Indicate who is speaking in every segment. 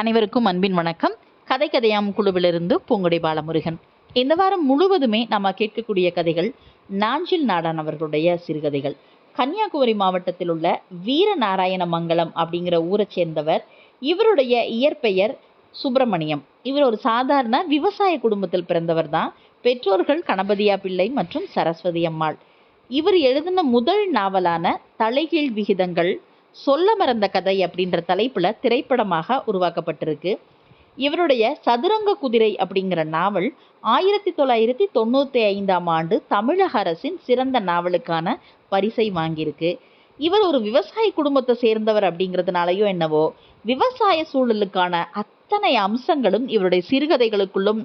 Speaker 1: அனைவருக்கும் அன்பின் வணக்கம். கதை கதையாம் குழுவிலிருந்து பூங்குடி பாலமுருகன். இந்த வாரம் முழுவதுமே நம்ம கேட்கக்கூடிய கதைகள் நாஞ்சில் நாடன் அவர்களுடைய சிறுகதைகள். கன்னியாகுமரி மாவட்டத்தில் உள்ள வீரநாராயண மங்கலம் அப்படிங்கிற ஊரை சேர்ந்தவர் இவருடைய இயற்பெயர் சுப்பிரமணியம். இவர் ஒரு சாதாரண விவசாய குடும்பத்தில் பிறந்தவர் தான் பெற்றோர்கள் கணபதியா பிள்ளை மற்றும் சரஸ்வதி அம்மாள். இவர் எழுதின முதல் நாவலான தலைகீழ் விகிதங்கள் சொல்ல மறந்த கதை அப்படின்ற தலைப்பில் திரைப்படமாக உருவாக்கப்பட்டிருக்கு. இவருடைய சதுரங்க குதிரை அப்படிங்கிற நாவல் ஆயிரத்தி தொள்ளாயிரத்தி தொண்ணூற்றி ஐந்தாம் ஆண்டு தமிழக அரசின் சிறந்த நாவலுக்கான பரிசை வாங்கியிருக்கு. இவர் ஒரு விவசாய குடும்பத்தை சேர்ந்தவர் அப்படிங்கிறதுனாலயோ என்னவோ விவசாய சூழலுக்கான அத்தனை அம்சங்களும் இவருடைய சிறுகதைகளுக்குள்ளும்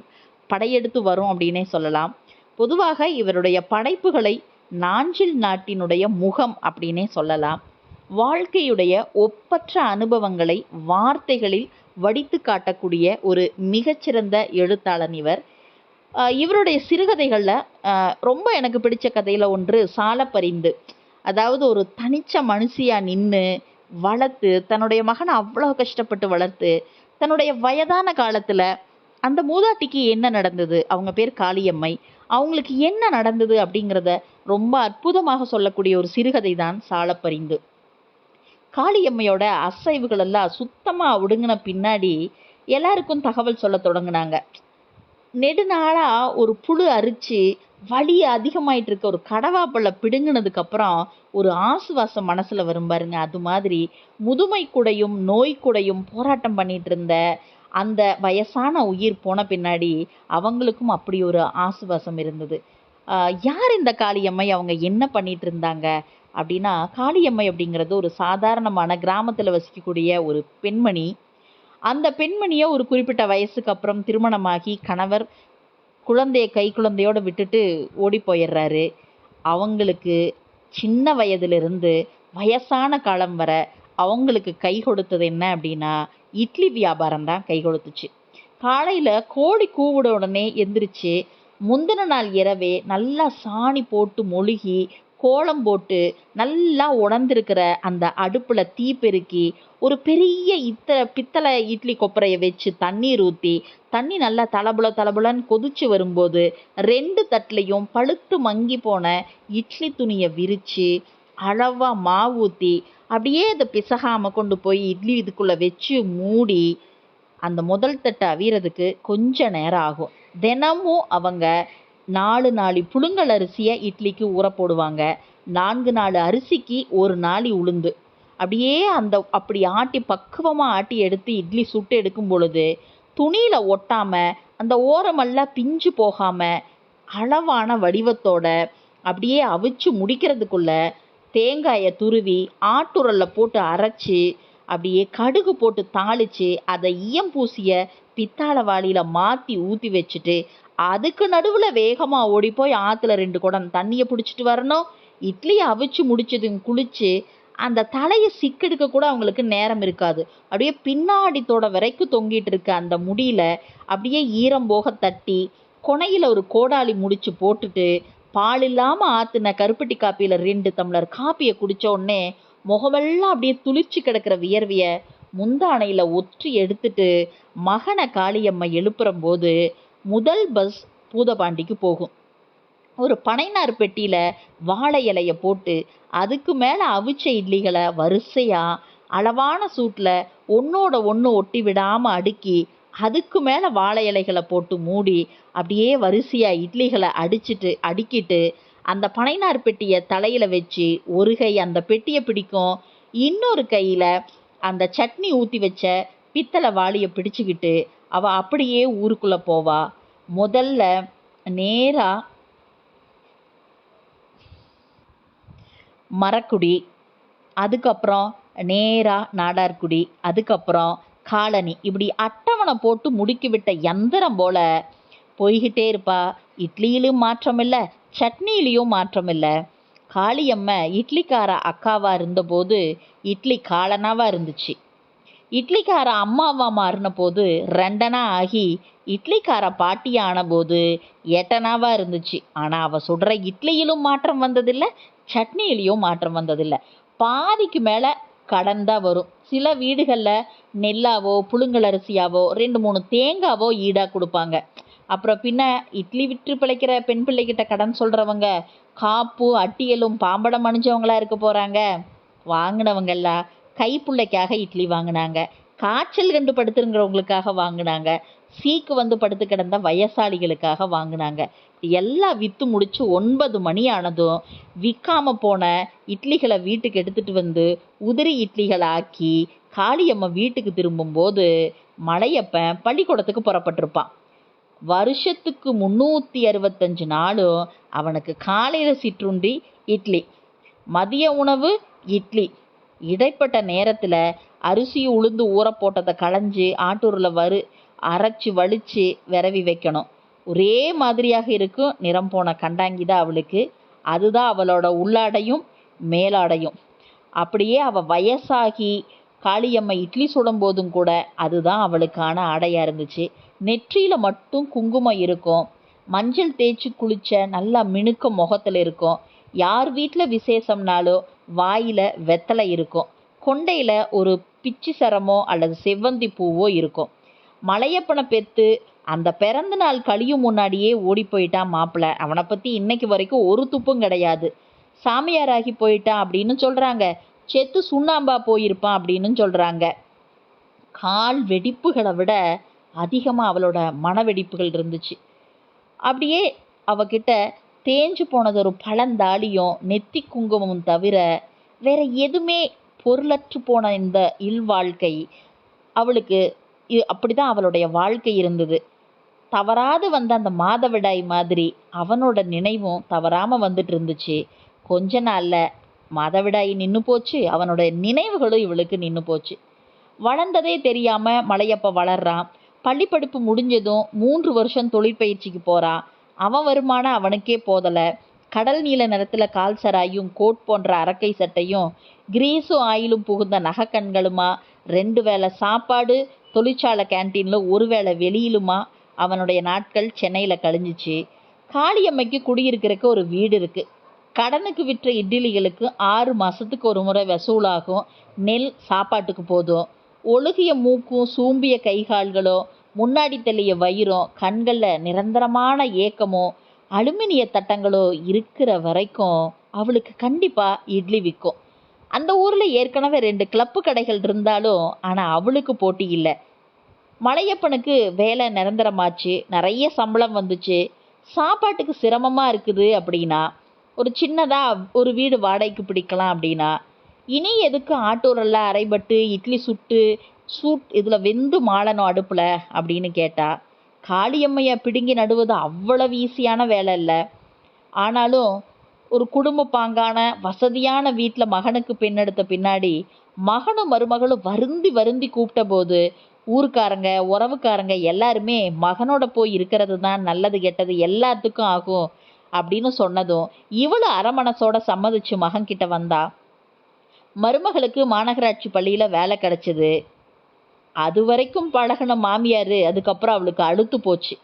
Speaker 1: படையெடுத்து வரும் அப்படின்னே சொல்லலாம். பொதுவாக இவருடைய படைப்புகளை நாஞ்சில் நாட்டினுடைய முகம் அப்படின்னே சொல்லலாம். வாழ்க்கையுடைய ஒப்பற்ற அனுபவங்களை வார்த்தைகளில் வடித்து காட்டக்கூடிய ஒரு மிகச்சிறந்த எழுத்தாளன் இவர். இவருடைய சிறுகதைகளில் ரொம்ப எனக்கு பிடிச்ச கதையில் ஒன்று சாலப்பரிந்து. அதாவது ஒரு தனிச்ச மனுஷியாக நின்று வளர்த்து தன்னுடைய மகனை அவ்வளோ கஷ்டப்பட்டு வளர்த்து தன்னுடைய வயதான காலத்தில் அந்த மூதாட்டிக்கு என்ன நடந்தது? அவங்க பேர் காளியம்மை. அவங்களுக்கு என்ன நடந்தது அப்படிங்கிறத ரொம்ப அற்புதமாக சொல்லக்கூடிய ஒரு சிறுகதை தான் சாலப்பரிந்து. காளியம்மையோட அசைவுகள் எல்லாம் சுத்தமாக ஒடுங்கின பின்னாடி எல்லாருக்கும் தகவல் சொல்ல தொடங்கினாங்க. நெடுநாளாக ஒரு புழு அரிச்சு வலி அதிகமாயிட்டு இருக்க ஒரு கடவாப்பல்ல பிடுங்கினதுக்கப்புறம் ஒரு ஆசுவாசம் மனசில் வரும் பாருங்க. அது மாதிரி முதுமை கூடையும் நோய் கூடையும் போராட்டம் பண்ணிட்டு இருந்த அந்த வயசான உயிர் போன பின்னாடி அவங்களுக்கும் அப்படி ஒரு ஆசுவாசம் இருந்தது. யார் இந்த காளியம்மை? அவங்க என்ன பண்ணிட்டு இருந்தாங்க? அப்படின்னா காளியம்மை அப்படிங்கிறது ஒரு சாதாரணமான கிராமத்தில் வசிக்கக்கூடிய ஒரு பெண்மணி. அந்த பெண்மணியை ஒரு குறிப்பிட்ட வயசுக்கு அப்புறம் திருமணமாகி கணவர் குழந்தைய கை குழந்தையோடு விட்டுட்டு ஓடி போயிடுறாரு. அவங்களுக்கு சின்ன வயதிலிருந்து வயசான காலம் வர அவங்களுக்கு கை கொடுத்தது என்ன அப்படின்னா இட்லி வியாபாரம் தான் கை கொடுத்துச்சு. காலையில் கோழி கூவிட உடனே எந்திரிச்சு முந்தின நாள் இரவே நல்லா சாணி போட்டு மொழுகி கோலம் போட்டு நல்லா உணர்ந்திருக்கிற அந்த அடுப்பில் தீ பெருக்கி ஒரு பெரிய இத்த பித்தளை இட்லி கொப்பரையை வச்சு தண்ணீர் ஊற்றி தண்ணி நல்லா தளபுல தளபுலன்னு கொதிச்சு வரும்போது ரெண்டு தட்டிலையும் பழுத்து மங்கி போன இட்லி துணியை விரித்து அளவாக மாவு ஊற்றி அப்படியே அதை பிசகாமல் கொண்டு போய் இட்லி இதுக்குள்ளே வச்சு மூடி அந்த முதல் தட்டை அவியறதுக்கு கொஞ்ச நேரம் ஆகும். தினமும் அவங்க நாலு நாளி புழுங்கல் அரிசியை இட்லிக்கு ஊற போடுவாங்க. நான்கு நாலு அரிசிக்கு ஒரு நாளி உளுந்து. அப்படியே அந்த அப்படி ஆட்டி பக்குவமாக ஆட்டி எடுத்து இட்லி சுட்டு எடுக்கும் பொழுது துணியில் ஒட்டாமல் அந்த ஓரமெல்லாம் பிஞ்சு போகாமல் அளவான வடிவத்தோட அப்படியே அவிச்சு முடிக்கிறதுக்குள்ள தேங்காயை துருவி ஆட்டுரல்ல போட்டு அரைச்சி அப்படியே கடுகு போட்டு தாளித்து அதை ஈயம் பூசிய பித்தாள வாளியில் மாற்றி ஊற்றி வச்சுட்டு அதுக்கு நடுவில் வேகமாக ஓடி போய் ஆற்றுல ரெண்டு குடம் தண்ணியை பிடிச்சிட்டு வரணும். இட்லியை அவிச்சு முடிச்சதும் குளிச்சு அந்த தலையை சிக்கெடுக்க கூட அவங்களுக்கு நேரம் இருக்காது. அப்படியே பின்னாடி தொட வரைக்கும் தொங்கிட்டு இருக்க அந்த முடியில அப்படியே ஈரம் போக தட்டி கொனையில் ஒரு கோடாலி முடிச்சு போட்டுட்டு பால் இல்லாமல் ஆற்றுன கருப்பட்டி காப்பியில் ரெண்டு டம்ளர் காப்பியை குடித்த உடனே முகமெல்லாம் அப்படியே துளிர்ச்சி கிடக்கிற வியர்வியை முந்தானையில் ஒற்றி எடுத்துட்டு மகனை காளியம்மை எழுப்புற போது முதல் பஸ் பூதபாண்டிக்கு போகும். ஒரு பனைநார் பெட்டியில் வாழை இலைய போட்டு அதுக்கு மேலே அவிச்ச இட்லிகளை வரிசையாக அளவான சூட்டில் ஒன்றோட ஒன்று ஒட்டி விடாமல் அடுக்கி அதுக்கு மேலே வாழை இலைகளை போட்டு மூடி அப்படியே வரிசையாக இட்லிகளை அடிச்சிட்டு அடுக்கிட்டு அந்த பனைநார் பெட்டியை தலையில் வச்சு ஒரு கை அந்த பெட்டியை பிடிக்கும். இன்னொரு கையில் அந்த சட்னி ஊற்றி வச்ச பித்தளை வாளியை பிடிச்சிக்கிட்டு அவள் அப்படியே ஊருக்குள்ளே போவா. முதல்ல நேராக மரக்குடி அதுக்கப்புறம் நேராக நாடார்குடி அதுக்கப்புறம் காலனி. இப்படி அட்டவணை போட்டு முடுக்கிவிட்ட எந்திரம் போல போய்கிட்டே இருப்பா. இட்லியிலும் மாற்றம் இல்லை சட்னியிலையும் மாற்றம் இல்லை காளியம்மை இட்லிக்கார அக்காவாக இருந்தபோது இட்லி காலனாவாக இருந்துச்சு. இட்லிக்கார அம்மாவா மாறின போது ரெண்டனா ஆகி இட்லிக்கார பாட்டி ஆன போது எட்டனாவாக இருந்துச்சு. ஆனால் அவள் சுடுற இட்லியிலும் மாற்றம் வந்ததில்லை சட்னியிலையும் மாற்றம் வந்ததில்லை. பாதிக்கு மேலே கடன் தான் வரும். சில வீடுகளில் நெல்லாவோ புழுங்கலரிசியாவோ ரெண்டு மூணு தேங்காவோ ஈடாக கொடுப்பாங்க. அப்புறம் பின்ன இட்லி விற்று பிழைக்கிற பெண் பிள்ளைகிட்ட கடன் சொல்கிறவங்க காப்பு அட்டியலும் பாம்படம் அணிஞ்சவங்களா இருக்க போகிறாங்க வாங்கினவங்கெல்லாம் கைப்புள்ளைக்காக இட்லி வாங்கினாங்க. காய்ச்சல் கண்டு படுத்துருங்கிறவங்களுக்காக வாங்கினாங்க. சீக்கு வந்து படுத்து கிடந்த வயசாளிகளுக்காக வாங்கினாங்க. எல்லாம் விற்று முடித்து ஒன்பது மணி ஆனதும் விற்காமல் போன இட்லிகளை வீட்டுக்கு எடுத்துகிட்டு வந்து உதிரி இட்லிகளை ஆக்கி காளியம்மா வீட்டுக்கு திரும்பும்போது மலையப்பன் பள்ளிக்கூடத்துக்கு புறப்பட்டிருப்பான். வருஷத்துக்கு முந்நூற்றி அறுபத்தஞ்சு நாளும் அவனுக்கு காலையில் சிற்றுண்டி இட்லி மதிய உணவு இட்லி. இடைப்பட்ட நேரத்தில் அரிசி உளுந்து ஊற போட்டதை களைஞ்சி ஆட்டூரில் வறு அரைச்சி வலிச்சு விரவி வைக்கணும். ஒரே மாதிரியாக இருக்கும் நிறம் போன கண்டாங்கி தான் அவளுக்கு. அதுதான் அவளோட உள்ளாடையும் மேலாடையும். அப்படியே அவள் வயசாகி காளியம்மை இட்லி சுடும்போதும் கூட அதுதான் அவளுக்கான ஆடையாக இருந்துச்சு. நெற்றியில் மட்டும் குங்குமம் இருக்கும். மஞ்சள் தேய்ச்சி குளிச்ச நல்லா மினுக்க முகத்தில் இருக்கும். யார் வீட்டில் விசேஷம்னாலும் வாயில் வெத்தலை இருக்கும். கொண்டையில் ஒரு பிச்சி சரமோ அல்லது செவ்வந்தி பூவோ இருக்கும். மலையப்பனை பெற்று அந்த பிறந்த நாள் கழியும் முன்னாடியே ஓடி போயிட்டான் மாப்பிள்ளை அவனை பற்றி இன்னைக்கு வரைக்கும் ஒரு துப்பும் கிடையாது. சாமியாராகி போயிட்டான் அப்படின்னு சொல்கிறாங்க செத்து சுண்ணாம்பா போயிருப்பான் அப்படின்னு சொல்கிறாங்க கால் வெடிப்புகளை விட அதிகமாக அவளோட மன வெடிப்புகள் இருந்துச்சு. அப்படியே அவகிட்ட தேஞ்சு போனது ஒரு பழந்தாலியும் நெத்தி குங்குமமும் தவிர வேற எதுவுமே பொருளற்று போன இந்த இல்வாழ்க்கை அவளுக்கு இ- அப்படிதான் அவளுடைய வாழ்க்கை இருந்தது. தவறாது வந்த அந்த மாதவிடாய் மாதிரி அவனோட நினைவும் தவறாம வந்துட்டு இருந்துச்சு. கொஞ்ச நாள்ல மாதவிடாய் நின்று போச்சு அவனோட நினைவுகளும் இவளுக்கு நின்று போச்சு. வளர்ந்ததே தெரியாம மலையப்ப வளர்றான். பள்ளி படிப்பு முடிஞ்சதும் மூன்று வருஷம் தொழிற்பயிற்சிக்கு போறான். அவன் வருமானம் அவனுக்கே போதலை. கடல் நீல நிறத்தில் கால் சராயும் கோட் போன்ற அரக்கை சட்டையும் கிரீஸும் ஆயிலும் புகுந்த நகைக்கண்களுமா? ரெண்டு வேளை சாப்பாடு தொழிற்சாலை கேன்டீனில் ஒரு வேளை வெளியிலுமா? அவனுடைய நாட்கள் சென்னையில் கழிஞ்சிச்சு. காளியம்மைக்கு குடியிருக்கிறக்கு ஒரு வீடு இருக்குது கடனுக்கு விற்ற இட்லிகளுக்கு ஆறு மாதத்துக்கு ஒரு முறை வசூலாகும். நெல் சாப்பாட்டுக்கு போதும். ஒழுகிய மூக்கும் சூம்பிய கைகால்களோ முன்னாடி தெளிய வயிறும் கண்களில் நிரந்தரமான ஏக்கமோ அலுமினிய தட்டங்களோ இருக்கிற வரைக்கும் அவளுக்கு கண்டிப்பாக இட்லி விற்கும். அந்த ஊரில் ஏற்கனவே ரெண்டு கிளப்பு கடைகள் இருந்தாலும் ஆனால் அவளுக்கு போட்டி இல்லை. மலையப்பனுக்கு வேலை நிரந்தரமாச்சு நிறைய சம்பளம் வந்துச்சு. சாப்பாட்டுக்கு சிரமமாக இருக்குது அப்படின்னா ஒரு சின்னதாக ஒரு வீடு வாடகைக்கு பிடிக்கலாம் அப்படின்னா இனி எதுக்கு ஆட்டோரெல்லாம் அரைபட்டு இட்லி சுட்டு சூட் இதில் வெந்து மாளணும் அடுப்பில் அப்படின்னு கேட்டால் காளியம்மையை பிடுங்கி நடுவது அவ்வளவு ஈஸியான வேலை இல்லை. ஆனாலும் ஒரு குடும்ப பாங்கான வசதியான வீட்டில் மகனுக்கு பெண்ணெடுத்த பின்னாடி மகனும் மருமகளும் வருந்தி வருந்தி கூப்பிட்ட போது ஊருக்காரங்க உறவுக்காரங்க எல்லாருமே மகனோட போய் இருக்கிறது தான் நல்லது கெட்டது எல்லாத்துக்கும் ஆகும் அப்படின்னு சொன்னதும் இவ்வளோ அரமனசோட சம்மதிச்சு மகன்கிட்ட வந்தா மருமகளுக்கு மாநகராட்சி பள்ளியில் வேலை கிடச்சிது. அது வரைக்கும் பழகுன மாமியார் அதுக்கப்புறம் அவளுக்கு அழுத்து போச்சு.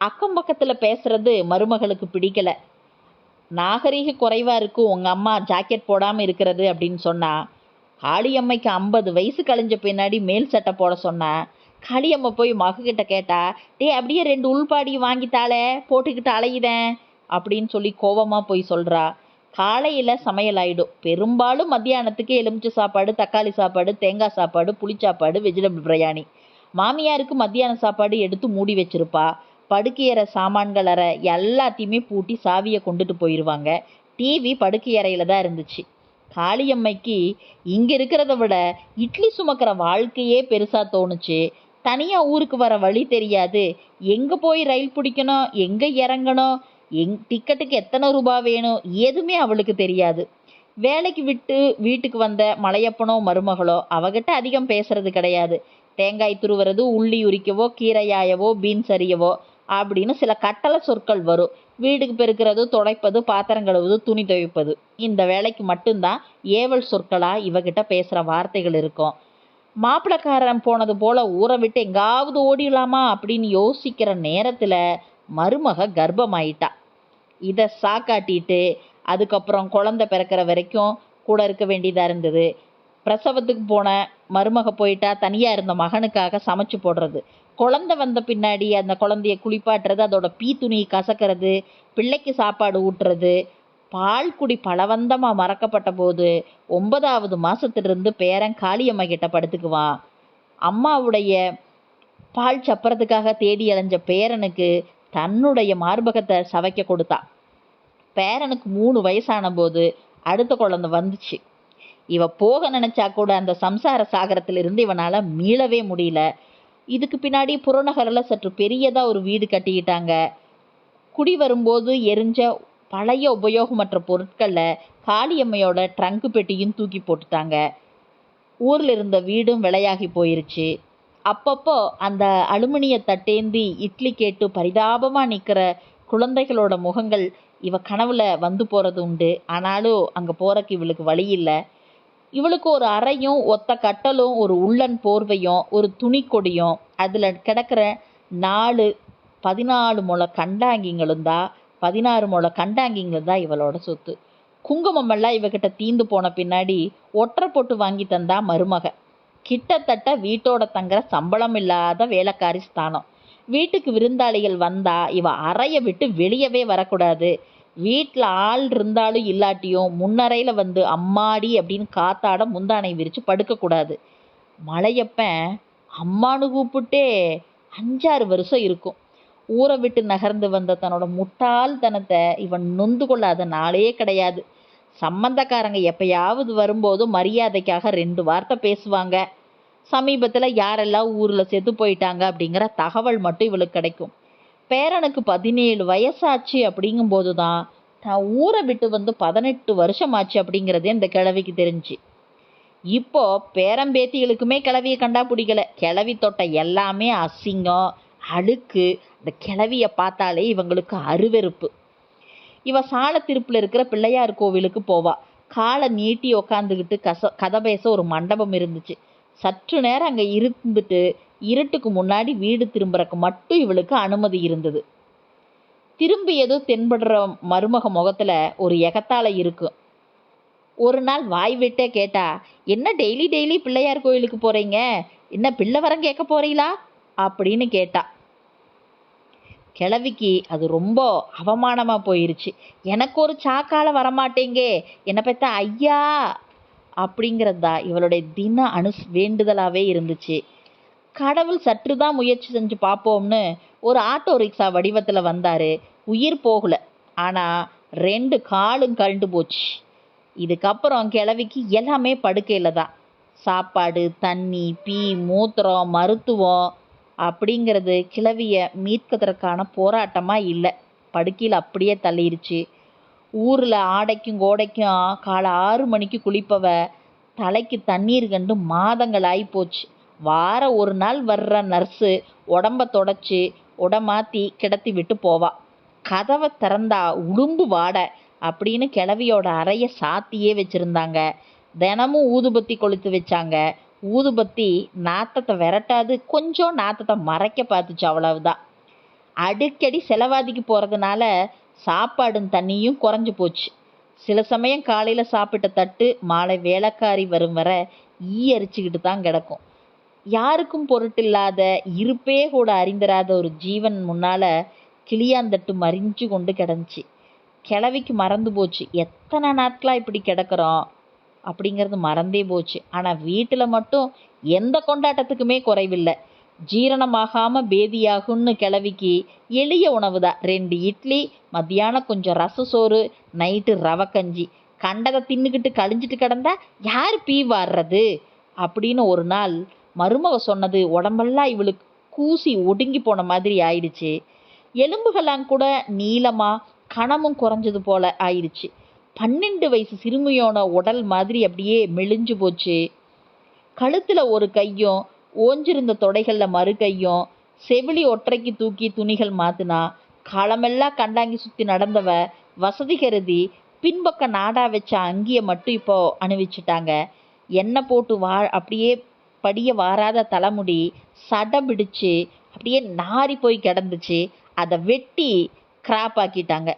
Speaker 1: அக்கம் பக்கத்தில் பேசுறது மருமகளுக்கு பிடிக்கல. நாகரீக குறைவாக இருக்கும் உங்கள் அம்மா ஜாக்கெட் போடாமல் இருக்கிறது அப்படின்னு சொன்னா காளியம்மைக்கு ஐம்பது வயசு கழிஞ்ச பின்னாடி மேல் சட்டை போட சொன்னா காளியம்மை போய் மகக்கிட்ட கேட்டா டேய் அப்படியே ரெண்டு உள்பாடி வாங்கித்தாளே போட்டுக்கிட்டு அலையுதேன் அப்படின்னு சொல்லி கோவமாக போய் சொல்கிறா காலையில் சமையல் ஆகிடும் பெரும்பாலும் மத்தியானத்துக்கு எலுமிச்சை சாப்பாடு தக்காளி சாப்பாடு தேங்காய் சாப்பாடு புளி சாப்பாடு வெஜிடபிள் பிரியாணி மாமியாருக்கு மத்தியான சாப்பாடு எடுத்து மூடி வச்சிருப்பா. படுக்கையறை சாமான்கள் அறை எல்லாத்தையுமே பூட்டி சாவியை கொண்டுட்டு போயிடுவாங்க டிவி படுக்கையறையில் தான் இருந்துச்சு. காளியம்மைக்கு இங்கே இருக்கிறத விட இட்லி சுமக்கிற வாழ்க்கையே பெருசாக தோணுச்சு. தனியாக ஊருக்கு வர வழி தெரியாது. எங்கே போய் ரயில் பிடிக்கணும்? எங்கே இறங்கணும்? எங் டிக்கெட்டுக்கு எத்தனை ரூபாய் வேணும்? எதுவுமே அவளுக்கு தெரியாது. வேலைக்கு விட்டு வீட்டுக்கு வந்த மலையப்பனோ மருமகளோ அவகிட்ட அதிகம் பேசுறது கிடையாது. தேங்காய் துருவுறது உள்ளி உரிக்கவோ கீரையாயவோ பீன்ஸ் அறியவோ அப்படின்னு சில கட்டளை சொற்கள் வரும். வீடுக்கு பெருக்கிறது துடைப்பது பாத்திரம் கழுவுது துணி துவைப்பது. இந்த வேலைக்கு மட்டும்தான் ஏவல் சொற்களாக இவகிட்ட பேசுகிற வார்த்தைகள் இருக்கும். மாப்பிளக்காரன் போனது போல ஊரை விட்டு எங்காவது ஓடிடலாமா அப்படின்னு யோசிக்கிற நேரத்தில் மருமக கர்ப்பமாயிட்டா. இதை சாக்காட்டிட்டு அதுக்கப்புறம் குழந்தை பிறக்கிற வரைக்கும் கூட இருக்க வேண்டியதாக இருந்தது. பிரசவத்துக்கு போன மருமக போயிட்டா தனியாக இருந்த மகனுக்காக சமைச்சு போடுறது. குழந்தை வந்த பின்னாடி அந்த குழந்தைய குளிப்பாட்டுறது அதோட பீ துணி கசக்கிறது பிள்ளைக்கு சாப்பாடு ஊட்டுறது. பால் குடி பலவந்தமாக மறக்கப்பட்ட போது ஒன்பதாவது மாதத்துலேருந்து பேரன் காளியம்மா கிட்ட படுத்துக்குவான். அம்மாவுடைய பால் சப்பறதுக்காக தேடி அலைஞ்ச பேரனுக்கு தன்னுடைய மார்பகத்தை சவைக்க கொடுத்தா. பேரனுக்கு மூணு வயசான போது அடுத்த குழந்தை வந்துச்சு. இவ போக நினைச்சா கூட அந்த சம்சார சாகரத்திலிருந்து இவனால் மீளவே முடியல. இதுக்கு பின்னாடி புறநகரில் சற்று பெரியதாக ஒரு வீடு கட்டிக்கிட்டாங்க. குடி வரும்போது எரிஞ்ச பழைய உபயோகமற்ற பொருட்களை காளியம்மையோட ட்ரங்கு பெட்டியும் தூக்கி போட்டுட்டாங்க. ஊரில் இருந்த வீடும் விலையாகி போயிருச்சு. அப்பப்போ அந்த அலுமினிய தட்டேந்தி இட்லி கேட்டு பரிதாபமாக நிற்கிற குழந்தைகளோட முகங்கள் இவ கனவுல வந்து போகிறது உண்டு. ஆனாலும் அங்கே போகிறக்கு இவளுக்கு வழி இல்லை. இவளுக்கு ஒரு அறையும் ஒத்த கட்டலும் ஒரு உள்ளன் போர்வையும் ஒரு துணிக்கொடியும் அதில் கிடக்கிற நாலு பதினாலு முளை கண்டாங்கிங்களும் தான் பதினாறு முளை கண்டாங்கிங்களும் தான் இவளோட சொத்து. குங்குமமெல்லாம் இவகிட்ட தீந்து போன பின்னாடி ஒற்றை போட்டு வாங்கி தந்தா மருமக. கிட்டத்தட்ட வீட்டோட தங்குற சம்பளம் இல்லாத வேலைக்காரி ஸ்தானம். வீட்டுக்கு விருந்தாளிகள் வந்தா இவ அறையை விட்டு வெளியவே வரக்கூடாது. வீட்டில் ஆள் இருந்தாலும் இல்லாட்டியும் முன்னறையில் வந்து அம்மாடி அப்படின்னு காத்தாட முந்தானை விரித்து படுக்கக்கூடாது. மலையப்பன் அம்மானு கூப்பிட்டே அஞ்சாறு வருஷம் இருக்கும். ஊரை விட்டு நகர்ந்து வந்த தன்னோட முட்டாள்தனத்தை இவன் நொந்து கொள்ளாத நாளே கிடையாது. சம்பந்தக்காரங்க எப்பயாவது வரும்போது மரியாதைக்காக ரெண்டு வார்த்தை பேசுவாங்க. சமீபத்தில் யாரெல்லாம் ஊரில் செத்து போயிட்டாங்க அப்படிங்கிற தகவல் மட்டும் இவளுக்கு கிடைக்கும். பேரனுக்கு பதினேழு வயசாச்சு அப்படிங்கும்போது தான் தான் ஊரை விட்டு வந்து பதினெட்டு வருஷம் ஆச்சு அப்படிங்கிறதே இந்த கிழவிக்கு தெரிஞ்சு. இப்போ பேரம்பேத்திகளுக்குமே கிளவியை கண்டா பிடிக்கல. கிளவி தொட்ட எல்லாமே அசிங்கம் அழுக்கு அந்த கிளவியை பார்த்தாலே இவங்களுக்கு அருவெருப்பு. இவ சாலத்திருப்பில் இருக்கிற பிள்ளையார் கோவிலுக்கு போவா. காலை நீட்டி உக்காந்துக்கிட்டு கச கதை பேச ஒரு மண்டபம் இருந்துச்சு. சற்று நேரம் அங்கே இருந்துட்டு இருட்டுக்கு முன்னாடி வீடு திரும்புறக்கு மட்டும் இவளுக்கு அனுமதி இருந்தது. திரும்பியதும் தென்படுற மருமக முகத்தில் ஒரு எகத்தால இருக்கும் ஒரு நாள் வாய் விட்டே கேட்டா என்ன டெய்லி டெய்லி பிள்ளையார் கோயிலுக்கு போறீங்க? என்ன பிள்ளை வரம் கேட்க போறீங்களா? அப்படின்னு கேட்டா. கிழவிக்கு அது ரொம்ப அவமானமாக போயிருச்சு. எனக்கு ஒரு சாக்கால வரமாட்டேங்க. என்னை பார்த்தா ஐயா அப்படிங்கிறது தான் இவளுடைய தின அனு வேண்டுதலாகவே இருந்துச்சு. கடவுள் சற்று தான் முயற்சி செஞ்சு பார்ப்போம்னு ஒரு ஆட்டோ ரிக்ஷா வடிவத்தில் வந்தார். உயிர் போகல. ஆனால் ரெண்டு காலும் கழண்டு போச்சு. இதுக்கப்புறம் கிழவிக்கு எல்லாமே படுக்கையில் தான். சாப்பாடு தண்ணி பீ மூத்திரம் மருத்துவம் அப்படிங்கிறது கிழவியை மீட்கிறதுக்கான போராட்டமாக இல்லை. படுக்கையில் அப்படியே தள்ளிருச்சு. ஊரில் ஆடைக்கும் கோடைக்கும் காலை ஆறு மணிக்கு குளிப்பவ தலைக்கு தண்ணீர் கண்டு மாதங்கள் ஆகி போச்சு. வார ஒரு நாள் வர்ற நர்ஸு உடம்ப தொடச்சி உடமாத்தி கிடத்தி விட்டு போவா. கதவை திறந்தா உடும்பு வாட அப்படின்னு கிழவியோட அறைய சாத்தியே வச்சிருந்தாங்க. தினமும் ஊதுபத்தி கொளுத்து வச்சாங்க. ஊதுபத்தி நாத்தத்தை விரட்டாது கொஞ்சம் நாத்தத்தை மறைக்க பார்த்துச்சு அவ்வளவுதான். அடிக்கடி செலவாதிக்கு போகிறதுனால சாப்பாடும் தண்ணியும் குறைஞ்சு போச்சு. சில சமயம் காலையில் சாப்பிட்ட தட்டு மாலை வேலைக்காரி வரும் வர ஈ அரிச்சுக்கிட்டு தான் கிடக்கும். யாருக்கும் பொருட்டில்லாத இருப்பே கூட அறிந்தராத ஒரு ஜீவன் முன்னால் கிளியாந்தட்டு மறிஞ்சு கொண்டு கிடந்துச்சு. கிளவிக்கு மறந்து போச்சு. எத்தனை நாட்களாக இப்படி கிடக்குறோம்? அப்படிங்கிறது மறந்தே போச்சு. ஆனால் வீட்டில் மட்டும் எந்த கொண்டாட்டத்துக்குமே குறைவில்லை. ஜீரணமாகாமல் பேதியாகும்னு கிளவிக்கு எளிய உணவு தான் ரெண்டு இட்லி மத்தியானம் கொஞ்சம் ரச சோறு நைட்டு ரவை கஞ்சி. கண்டதை தின்னுக்கிட்டு கழிஞ்சிட்டு கிடந்தா யார் பீ வாடுறது அப்படின்னு ஒரு நாள் மருமக சொன்னது உடம்பெல்லாம் இவளுக்கு கூசி ஒடுங்கி போன மாதிரி ஆயிடுச்சு. எலும்புகள்லாம் கூட நீளமாக கணமும் குறைஞ்சது போல ஆயிடுச்சு. பன்னெண்டு வயசு சிறுமியோட உடல் மாதிரி அப்படியே மெலிஞ்சு போச்சு. கழுத்தில் ஒரு கையும் ஓஞ்சிருந்த தொடைகளில் மறு கையும் செவிலி ஒற்றைக்கு தூக்கி துணிகள் மாத்தினா காலமெல்லாம் கண்டாங்கி சுற்றி நடந்தவ வசதி கருதி பின்பக்க நாடா வச்ச அங்கியை மட்டும் இப்போ அணிவிச்சிட்டாங்க. எண்ணெய் போட்டு வா அப்படியே படிய வாராத தலைமுடி சடம் பிடிச்சு அப்படியே நாறி போய் கிடந்துச்சு. அதை வெட்டி கிராப் ஆக்கிட்டாங்க.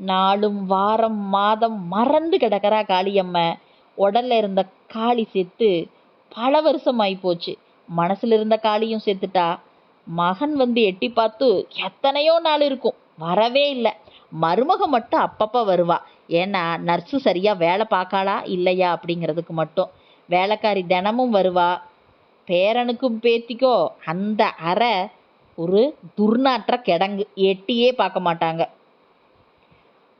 Speaker 1: நாளும் வாரம் மாதம் மறந்து கிடக்கிறா காளியம்ம. உடல்ல இருந்த காளி செத்து பல வருஷம் ஆயிப்போச்சு போச்சு. மனசுல இருந்த காளியும் செத்துட்டா. மகன் வந்து எட்டி பார்த்து எத்தனையோ நாள் இருக்கும். வரவே இல்லை. மருமக மட்டும் அப்பப்போ வருவா. ஏன்னா நர்ஸு சரியா வேலை பார்க்காளா இல்லையா அப்படிங்கிறதுக்கு மட்டும். வேலைக்காரி தினமும் வருவா. பேரனுக்கும் பேத்திக்கோ அந்த அறை ஒரு துர்நாற்ற கிடங்கு. எட்டியே பார்க்க மாட்டாங்க.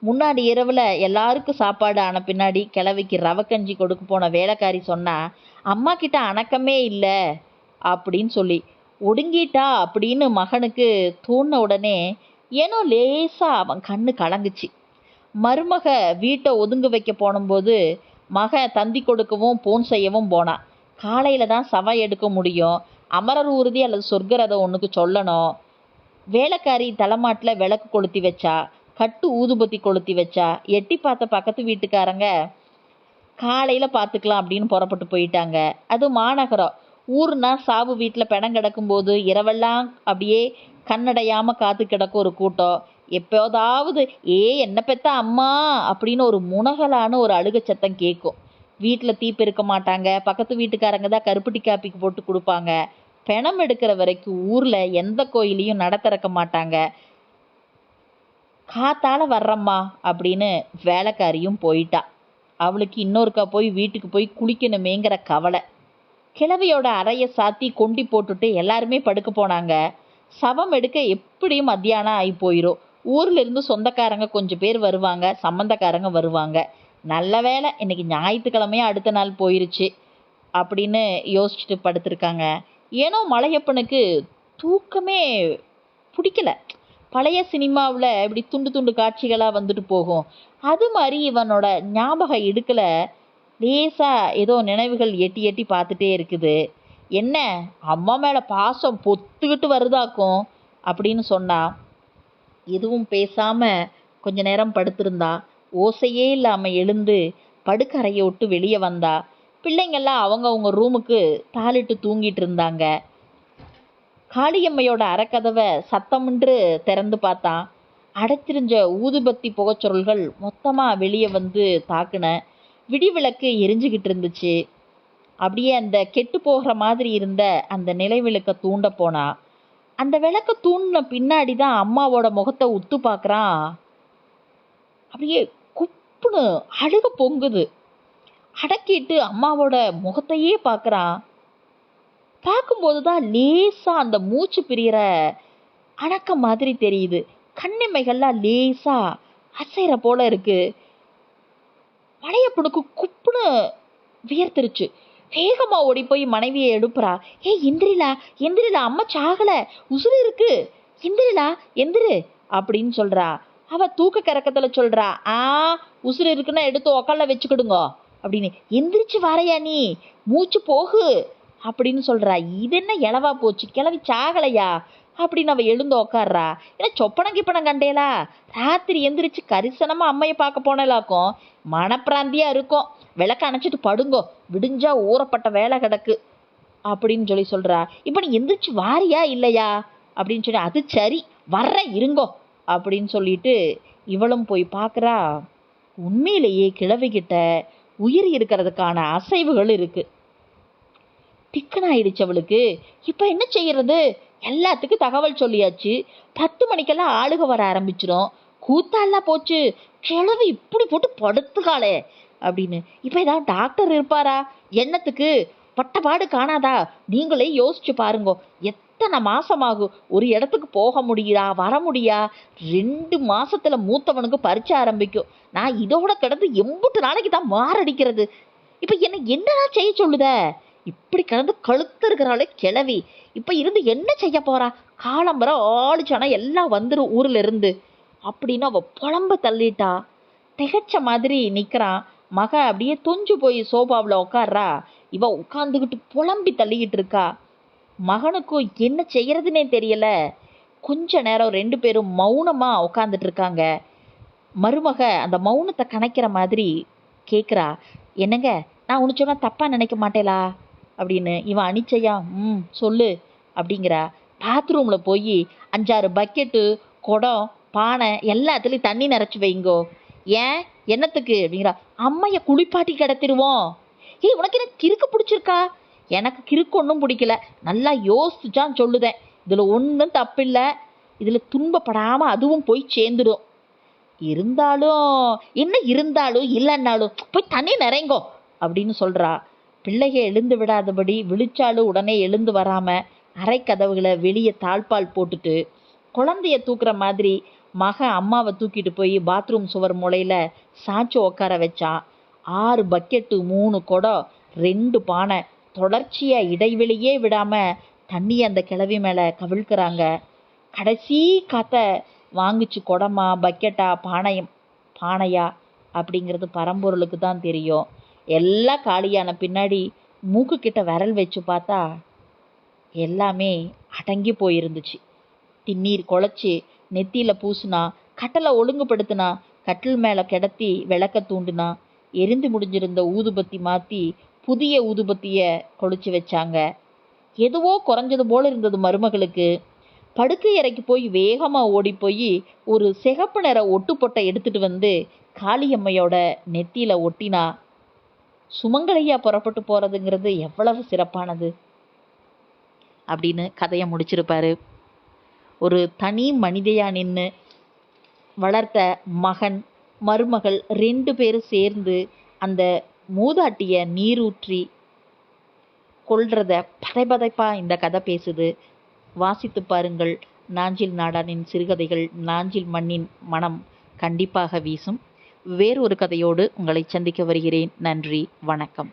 Speaker 1: முன்னாடி இரவில் எல்லாருக்கும் சாப்பாடு ஆன பின்னாடி கிளவிக்கு ரவை கஞ்சி கொடுக்க போன வேலைக்காரி சொன்னா அம்மா கிட்ட அணக்கமே இல்லை அப்படின்னு சொல்லி. ஒடுங்கிட்டா? அப்படின்னு மகனுக்கு தோணுன உடனே ஏனோ லேசாக அவன் கண்ணு கலங்குச்சு. மருமக வீட்டை ஒதுங்க வைக்க போனும்போது மக தந்தி கொடுக்கவும் போன் செய்யவும் போனான் காலையில் தான் சவா எடுக்க முடியும். அமரர் ஊர்தி அல்லது சொர்க்கரதம் ஒன்றுக்கு சொல்லணும். வேலைக்காரி தலைமாட்டில் விளக்கு கொளுத்தி வச்சா கட்டு ஊதுபத்தி கொளுத்தி வச்சா எட்டி பார்த்த பக்கத்து வீட்டுக்காரங்க காலையில் பார்த்துக்கலாம் அப்படின்னு புறப்பட்டு போயிட்டாங்க. அது மாநகரம். ஊர்னா சாவு வீட்டில் பிணம் கிடக்கும்போது இரவெல்லாம் அப்படியே கண்ணடையாமல் காத்து கிடக்கும் ஒரு கூட்டம். எப்போதாவது ஏ என்ன பெத்த அம்மா? அப்படின்னு ஒரு முனகலான ஒரு அழுகை சத்தம் கேட்கும். வீட்டில் தீப்பெருக்க மாட்டாங்க. பக்கத்து வீட்டுக்காரங்க தான் கருப்பட்டி காப்பிக்கு போட்டு கொடுப்பாங்க. பிணம் எடுக்கிற வரைக்கும் ஊரில் எந்த கோயிலையும் நட திறக்க மாட்டாங்க. காத்தால வர்றம்மா அப்படின்னு வேலைக்காரியும் போயிட்டா. அவளுக்கு இன்னொருக்கா போய் வீட்டுக்கு போய் குளிக்கணுமேங்கிற கவலை. கிழவியோட அறையை சாத்தி கொண்டி போட்டுட்டு எல்லாருமே படுக்க போனாங்க. சவம் எடுக்க எப்படியும் மத்தியானம் ஆகி போயிடும் ஊர்ல இருந்து சொந்தக்காரங்க கொஞ்சம் பேர் வருவாங்க சம்மந்தக்காரங்க வருவாங்க. நல்ல வேளை இன்னைக்கு ஞாயிற்றுக்கிழமையா அடுத்த நாள் போயிருச்சு அப்படின்னு யோசிச்சுட்டு படுத்திருக்காங்க. ஏனோ மலையப்பனுக்கு தூக்கமே பிடிக்கல. பழைய சினிமாவில் இப்படி துண்டு துண்டு காட்சிகளாக வந்துட்டு போகும். அது மாதிரி இவனோட ஞாபக இடுக்கில் லேசாக ஏதோ நினைவுகள் எட்டி எட்டி பார்த்துட்டே இருக்குது. என்ன? அம்மா மேலே பாசம் பொத்துக்கிட்டு வருதாக்கும்? அப்படின்னு சொன்னா எதுவும் பேசாமல் கொஞ்ச நேரம் படுத்திருந்தா ஓசையே இல்லாமல் எழுந்து படுக்கறையை விட்டு வெளியே வந்தா பிள்ளைங்கள்லாம் அவங்கவுங்க ரூமுக்கு தாளிட்டு தூங்கிட்டு இருந்தாங்க. காளியம்மையோட அறக்கதவை சத்தமின்று திறந்து பார்த்தான். அடைச்சிருந்த ஊதுபத்தி புகைச்சொருள்கள் மொத்தமாக வெளியே வந்து தாக்குன விடிவிளக்கு எரிஞ்சுக்கிட்டு இருந்துச்சு. அப்படியே அந்த கெட்டு போகிற மாதிரி இருந்த அந்த நிலை விளக்க தூண்ட போனா அந்த விளக்க தூண்டின பின்னாடி தான் அம்மாவோட முகத்தை உத்து பார்க்குறான். அப்படியே குப்புன்னு அழுக பொங்குது. அடக்கிட்டு அம்மாவோட முகத்தையே பார்க்குறான். பார்க்கும்போது தான் லேசாக அந்த மூச்சு பிரியிற அணக்கம் மாதிரி தெரியுது. கண்ணிமைகள்லாம் லேசாக அசைற போல பழைய பொண்ணுக்கு குப்புன்னு வியர்த்துருச்சு. வேகமாக ஓடி போய் மனைவியை எழுப்புறா. ஏ எந்திரிலா எந்திரிலா அம்மா சாகலை. உசுறு இருக்கு. எந்திரிலா எந்திரு அப்படின்னு சொல்கிறா அவ தூக்க கறக்கத்தில் சொல்கிறா ஆ உசுறு இருக்குன்னா எடுத்து உக்கால வச்சுக்கிடுங்க அப்படின்னு. எந்திரிச்சு வாரையா நீ? மூச்சு போகு. அப்படின்னு சொல்கிறா இது என்ன இளவா போச்சு? கிளவி சாகலையா? அப்படின்னு அவள் எழுந்து உக்காடுறா ஏன்னா சொப்பனம் கிப்பனம் கண்டேலா? ராத்திரி எந்திரிச்சு கரிசனமாக அம்மையை பார்க்க போனலாக்கும். மனப்பிராந்தியாக இருக்கும். விளக்க அணைச்சிட்டு படுங்கோ. விடிஞ்சா ஊறப்பட்ட வேலை கிடக்கு. அப்படின்னு சொல்லி சொல்கிறா இப்போ நீ எந்திரிச்சு வாரியா இல்லையா? அப்படின்னு சொல்லி அது சரி. வர்ற இருங்கோ. அப்படின்னு சொல்லிட்டு இவளும் போய் பார்க்குறா. உண்மையிலேயே கிழவிக்கிட்ட உயிர் இருக்கிறதுக்கான அசைவுகள் இருக்குது திக்கனாயிடுச்சு அவளுக்கு. இப்போ என்ன செய்யறது? எல்லாத்துக்கும் தகவல் சொல்லியாச்சு. பத்து மணிக்கெல்லாம் ஆளுக வர ஆரம்பிச்சிடும் கூத்தாலாம் போச்சு. கிழவி இப்படி போட்டு படுத்துக்காளே அப்படின்னு. இப்போ ஏதாவது டாக்டர் இருப்பாரா? என்னத்துக்கு? பட்டபாடு காணாதா? நீங்களே யோசிச்சு பாருங்க. எத்தனை மாசம் ஆகும் ஒரு இடத்துக்கு போக முடியுதா? வர முடியா? ரெண்டு மாசத்துல மூத்தவனுக்கு பறிச்ச ஆரம்பிக்கும். நான் இதோட கிடந்து எம்புட்டு நாளைக்கு தான் மாரடிக்கிறது. இப்போ என்ன என்னடா செய்ய சொல்லுத? இப்படி கிடந்து கழுத்து இருக்கிறாளே கிளவி இப்போ இருந்து என்ன செய்ய போறா? காலம்பர ஆளுச்சானா எல்லாம் வந்துடும் ஊர்ல இருந்து அப்படின்னு அவ புலம்ப தள்ளிட்டா. திகைச்ச மாதிரி நிற்கிறான் மக அப்படியே தொஞ்சு போய் சோபாவில் உட்கார்றா இவ உட்காந்துக்கிட்டு புலம்பி தள்ளிக்கிட்டு இருக்கா. மகனுக்கும் என்ன செய்கிறதுனே தெரியல. கொஞ்ச நேரம் ரெண்டு பேரும் மௌனமா உட்காந்துட்டு இருக்காங்க. மருமக அந்த மௌனத்தை கணக்கிற மாதிரி கேட்குறா என்னங்க? நான் ஒன்று சொன்னால் தப்பாக நினைக்க மாட்டேலா? அப்படின்னு இவன் அனிச்சையா ம் சொல்லு அப்படிங்கிறா. பாத்ரூமில் போய் அஞ்சாறு பக்கெட்டு குடம் பானை எல்லாத்துலேயும் தண்ணி நிறச்சி வைங்கோ. ஏன்? என்னத்துக்கு? அப்படிங்கிறா. அம்மையை குளிப்பாட்டி கிடத்திடுவோம். ஏய் உனக்கு என்ன கிறுக்கு பிடிச்சிருக்கா? எனக்கு கிறுக்கு ஒன்றும் பிடிக்கல. நல்லா யோசிச்சான் சொல்லுதேன். இதில் ஒன்றும் தப்பில்லை. இதில் துன்பப்படாமல் அதுவும் போய் சேர்ந்துடும் இருந்தாலும் என்ன இருந்தாலும் இல்லைன்னாலும் போய் தண்ணி நிறைங்கோ அப்படின்னு சொல்கிறா பிள்ளைக எழுந்து விடாதபடி விழிச்சாலும் உடனே எழுந்து வராமல் அரை கதவுகளை வெளியே தாழ்பால் போட்டுட்டு குழந்தைய தூக்குற மாதிரி மகன் அம்மாவை தூக்கிட்டு போய் பாத்ரூம் சுவர் முளையில சாய்ச்சி உட்கார வச்சான் ஆறு பக்கெட்டு மூணு குடம் ரெண்டு பானை தொடர்ச்சியாக இடைவெளியே விடாமல் தண்ணி அந்த கிளவி மேலே கவிழ்க்கிறாங்க. கடைசி காத்த வாங்கிச்சு குடமா பக்கெட்டா பானையம் பானையா அப்படிங்கிறது பரம்பொருளுக்கு தான் தெரியும். எல்லாம் காலியான பின்னாடி மூக்கு கிட்ட விரல் வச்சு பார்த்தா எல்லாமே அடங்கி போயிருந்துச்சு. திண்ணீர் குழச்சி நெத்தியில் பூசுனா கட்டலை ஒழுங்குபடுத்தினா கட்டில் மேலே கிடத்தி விளக்க தூண்டுனா எரிந்து முடிஞ்சிருந்த ஊதுபத்தி மாற்றி புதிய ஊதுபத்தியை கொளுச்சு வச்சாங்க. எதுவோ குறைஞ்சது போல் இருந்தது மருமகளுக்கு. படுக்கை அறைக்கு போய் வேகமாக ஓடி போய் ஒரு சிகப்பு நிற ஒட்டுப்பொட்டை எடுத்துகிட்டு வந்து காளியம்மையோட நெத்தியில் ஒட்டினா சுமங்கலையா புறப்பட்டு போகிறதுங்கிறது எவ்வளவு சிறப்பானது? அப்படின்னு கதையை முடிச்சிருப்பாரு. ஒரு தனி மனிதையா நின்று வளர்த்த மகன் மருமகள் ரெண்டு பேரும் சேர்ந்து அந்த மூதாட்டிய நீரூற்றி கொள்றத பதைபதைப்பா இந்த கதை பேசுது. வாசித்து பாருங்கள். நாஞ்சில் நாடானின் சிறுகதைகள் நாஞ்சில் மண்ணின் மனம் கண்டிப்பாக வீசும். வேறொரு கதையோடு உங்களை சந்திக்க வருகிறேன். நன்றி வணக்கம்.